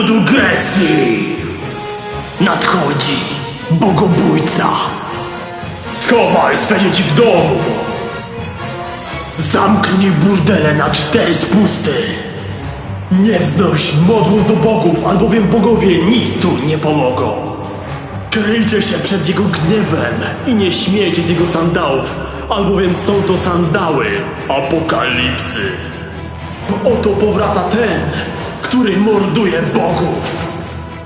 ludu Grecji! Nadchodzi bogobójca! Schowaj swe dzieci w domu! Zamknij burdele na cztery spusty! Nie wznoś modłów do bogów, albowiem bogowie nic tu nie pomogą! Kryjcie się przed jego gniewem i nie śmiejcie z jego sandałów, albowiem są to sandały apokalipsy. Oto powraca ten, który morduje bogów.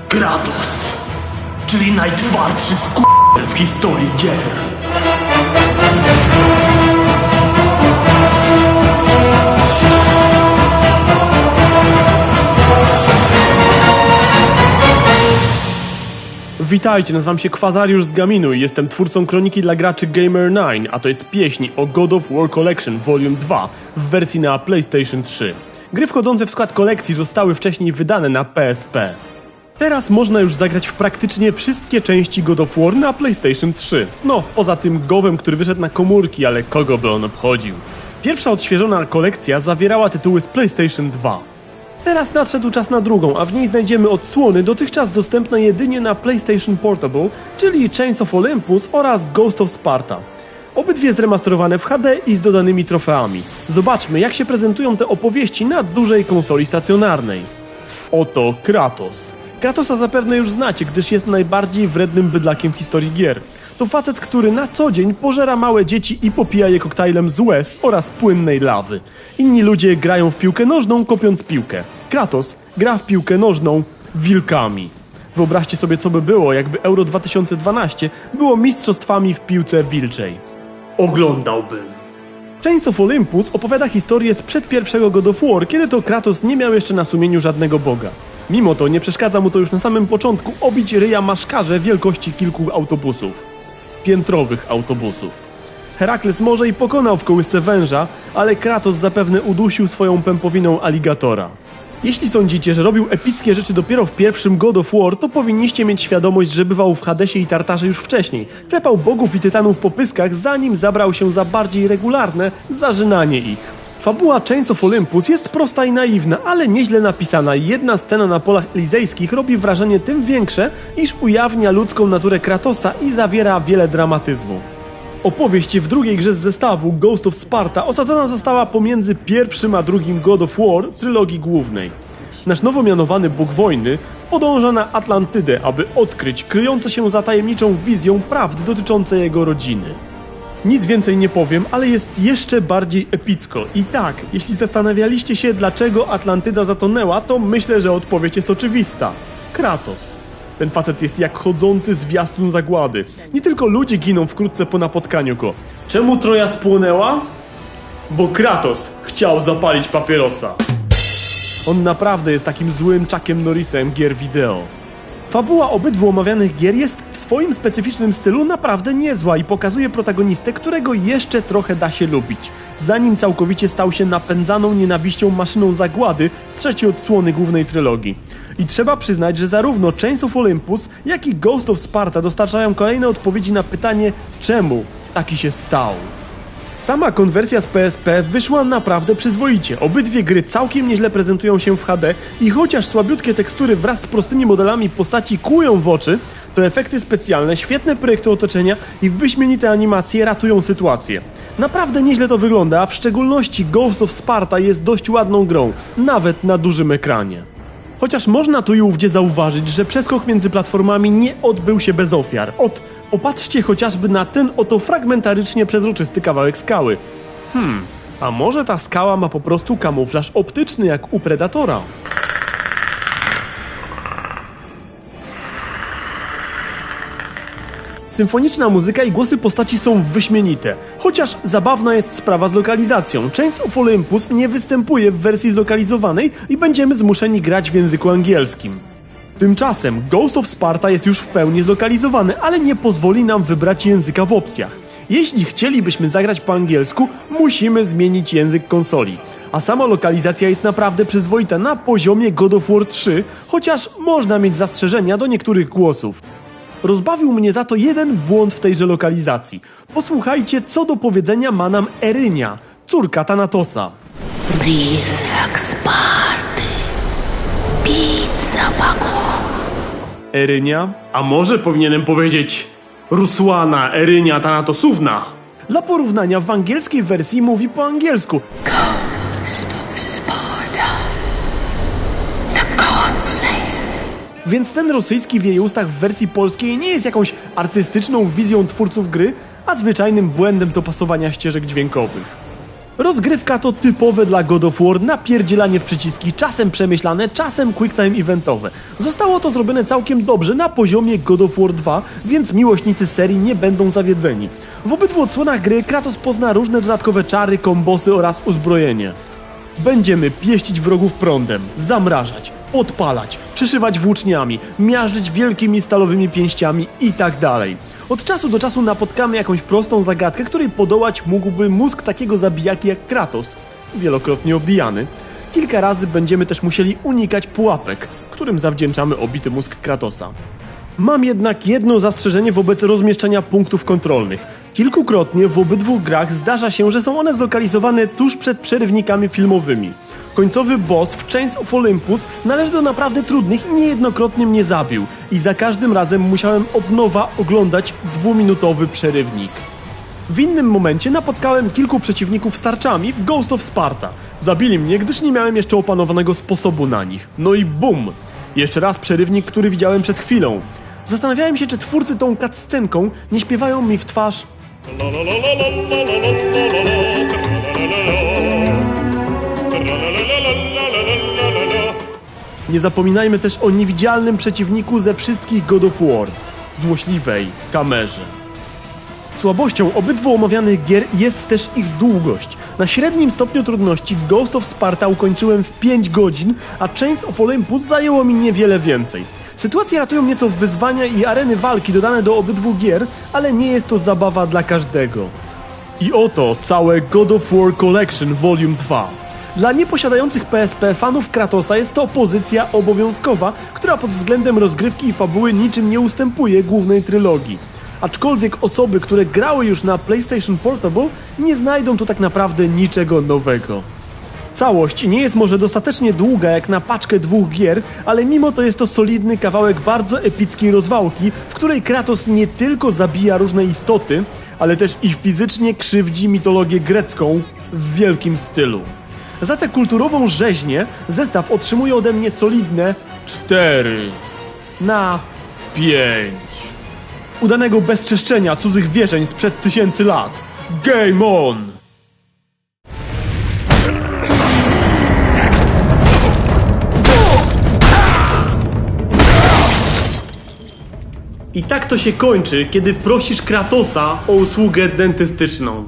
Kratos, czyli najtwardszy sk... w historii gier. Witajcie, nazywam się Kwazariusz z Gaminu i jestem twórcą kroniki dla graczy Gamer9, a to jest pieśń o God of War Collection Volume 2 w wersji na PlayStation 3. Gry wchodzące w skład kolekcji zostały wcześniej wydane na PSP. Teraz można już zagrać w praktycznie wszystkie części God of War na PlayStation 3. No, poza tym Gowem, który wyszedł na komórki, ale kogo by on obchodził. Pierwsza odświeżona kolekcja zawierała tytuły z PlayStation 2. Teraz nadszedł czas na drugą, a w niej znajdziemy odsłony dotychczas dostępne jedynie na PlayStation Portable, czyli Chains of Olympus oraz Ghost of Sparta. Obydwie zremasterowane w HD i z dodanymi trofeami. Zobaczmy, jak się prezentują te opowieści na dużej konsoli stacjonarnej. Oto Kratos. Kratosa zapewne już znacie, gdyż jest najbardziej wrednym bydlakiem w historii gier. To facet, który na co dzień pożera małe dzieci i popija je koktajlem z łez oraz płynnej lawy. Inni ludzie grają w piłkę nożną, kopiąc piłkę. Kratos gra w piłkę nożną wilkami. Wyobraźcie sobie, co by było, jakby Euro 2012 było mistrzostwami w piłce wilczej. Oglądałbym. Chains of Olympus opowiada historię sprzed pierwszego God of War, kiedy to Kratos nie miał jeszcze na sumieniu żadnego boga. Mimo to nie przeszkadza mu to już na samym początku obić ryja maszkarze wielkości kilku autobusów. Piętrowych autobusów. Herakles może i pokonał w kołysce węża, ale Kratos zapewne udusił swoją pępowiną aligatora. Jeśli sądzicie, że robił epickie rzeczy dopiero w pierwszym God of War, to powinniście mieć świadomość, że bywał w Hadesie i Tartarze już wcześniej. Klepał bogów i tytanów po pyskach, zanim zabrał się za bardziej regularne zażynanie ich. Fabuła Chains of Olympus jest prosta i naiwna, ale nieźle napisana. Jedna scena na polach elizejskich robi wrażenie tym większe, iż ujawnia ludzką naturę Kratosa i zawiera wiele dramatyzmu. Opowieść w drugiej grze z zestawu Ghost of Sparta osadzona została pomiędzy pierwszym a drugim God of War trylogii głównej. Nasz nowo mianowany Bóg Wojny podąża na Atlantydę, aby odkryć kryjące się za tajemniczą wizją prawdy dotyczące jego rodziny. Nic więcej nie powiem, ale jest jeszcze bardziej epicko. I tak, jeśli zastanawialiście się, dlaczego Atlantyda zatonęła, to myślę, że odpowiedź jest oczywista. Kratos. Ten facet jest jak chodzący zwiastun zagłady. Nie tylko ludzie giną wkrótce po napotkaniu go. Czemu Troja spłonęła? Bo Kratos chciał zapalić papierosa. On naprawdę jest takim złym Chuckiem Norrisem gier wideo. Fabuła obydwu omawianych gier jest swoim specyficznym stylu naprawdę niezła i pokazuje protagonistę, którego jeszcze trochę da się lubić, zanim całkowicie stał się napędzaną nienawiścią maszyną zagłady z trzeciej odsłony głównej trylogii. I trzeba przyznać, że zarówno Chains of Olympus, jak i Ghost of Sparta dostarczają kolejne odpowiedzi na pytanie, czemu taki się stał. Sama konwersja z PSP wyszła naprawdę przyzwoicie. Obydwie gry całkiem nieźle prezentują się w HD i chociaż słabiutkie tekstury wraz z prostymi modelami postaci kłują w oczy, to efekty specjalne, świetne projekty otoczenia i wyśmienite animacje ratują sytuację. Naprawdę nieźle to wygląda, a w szczególności Ghost of Sparta jest dość ładną grą, nawet na dużym ekranie. Chociaż można tu i ówdzie zauważyć, że przeskok między platformami nie odbył się bez ofiar. Ot, popatrzcie chociażby na ten oto fragmentarycznie przezroczysty kawałek skały. Hmm, a może ta skała ma po prostu kamuflaż optyczny jak u Predatora? Symfoniczna muzyka i głosy postaci są wyśmienite. Chociaż zabawna jest sprawa z lokalizacją. Chains of Olympus nie występuje w wersji zlokalizowanej i będziemy zmuszeni grać w języku angielskim. Tymczasem Ghost of Sparta jest już w pełni zlokalizowany, ale nie pozwoli nam wybrać języka w opcjach. Jeśli chcielibyśmy zagrać po angielsku, musimy zmienić język konsoli. A sama lokalizacja jest naprawdę przyzwoita na poziomie God of War 3, chociaż można mieć zastrzeżenia do niektórych głosów. Rozbawił mnie za to jeden błąd w tejże lokalizacji. Posłuchajcie, co do powiedzenia ma nam Erynia, córka Tanatosa. Blizrak Sparty, pizza. Erynia? A może powinienem powiedzieć Rusłana Erynia Tanatosówna? Dla porównania w angielskiej wersji mówi po angielsku. Więc ten rosyjski w jej ustach w wersji polskiej nie jest jakąś artystyczną wizją twórców gry, a zwyczajnym błędem dopasowania ścieżek dźwiękowych. Rozgrywka to typowe dla God of War napierdzielanie w przyciski, czasem przemyślane, czasem quicktime eventowe. Zostało to zrobione całkiem dobrze na poziomie God of War 2, więc miłośnicy serii nie będą zawiedzeni. W obydwu odsłonach gry Kratos pozna różne dodatkowe czary, kombosy oraz uzbrojenie. Będziemy pieścić wrogów prądem, zamrażać, podpalać, przyszywać włóczniami, miażdżyć wielkimi stalowymi pięściami i tak dalej. Od czasu do czasu napotkamy jakąś prostą zagadkę, której podołać mógłby mózg takiego zabijaki jak Kratos, wielokrotnie obijany. Kilka razy będziemy też musieli unikać pułapek, którym zawdzięczamy obity mózg Kratosa. Mam jednak jedno zastrzeżenie wobec rozmieszczania punktów kontrolnych. Kilkukrotnie w obydwu grach zdarza się, że są one zlokalizowane tuż przed przerywnikami filmowymi. Końcowy boss w Chains of Olympus należy do naprawdę trudnych i niejednokrotnie mnie zabił. I za każdym razem musiałem od nowa oglądać dwuminutowy przerywnik. W innym momencie napotkałem kilku przeciwników z tarczami w Ghost of Sparta. Zabili mnie, gdyż nie miałem jeszcze opanowanego sposobu na nich. No i bum! Jeszcze raz przerywnik, który widziałem przed chwilą. Zastanawiałem się, czy twórcy tą cutscenką nie śpiewają mi w twarz Nie zapominajmy też o niewidzialnym przeciwniku ze wszystkich God of War złośliwej kamerze. Słabością obydwu omawianych gier jest też ich długość. Na średnim stopniu trudności Ghost of Sparta ukończyłem w 5 godzin, a Chains of Olympus zajęło mi niewiele więcej. Sytuacje ratują nieco wyzwania i areny walki dodane do obydwu gier, ale nie jest to zabawa dla każdego. I oto całe God of War Collection Volume 2. Dla nieposiadających PSP fanów Kratosa jest to pozycja obowiązkowa, która pod względem rozgrywki i fabuły niczym nie ustępuje głównej trylogii. Aczkolwiek osoby, które grały już na PlayStation Portable, nie znajdą tu tak naprawdę niczego nowego. Całość nie jest może dostatecznie długa jak na paczkę dwóch gier, ale mimo to jest to solidny kawałek bardzo epickiej rozwałki, w której Kratos nie tylko zabija różne istoty, ale też i fizycznie krzywdzi mitologię grecką w wielkim stylu. Za tę kulturową rzeźnię zestaw otrzymuje ode mnie solidne 4 na 5. Udanego bezczeszczenia cudzych wierzeń sprzed tysięcy lat. Game on! I tak to się kończy, kiedy prosisz Kratosa o usługę dentystyczną.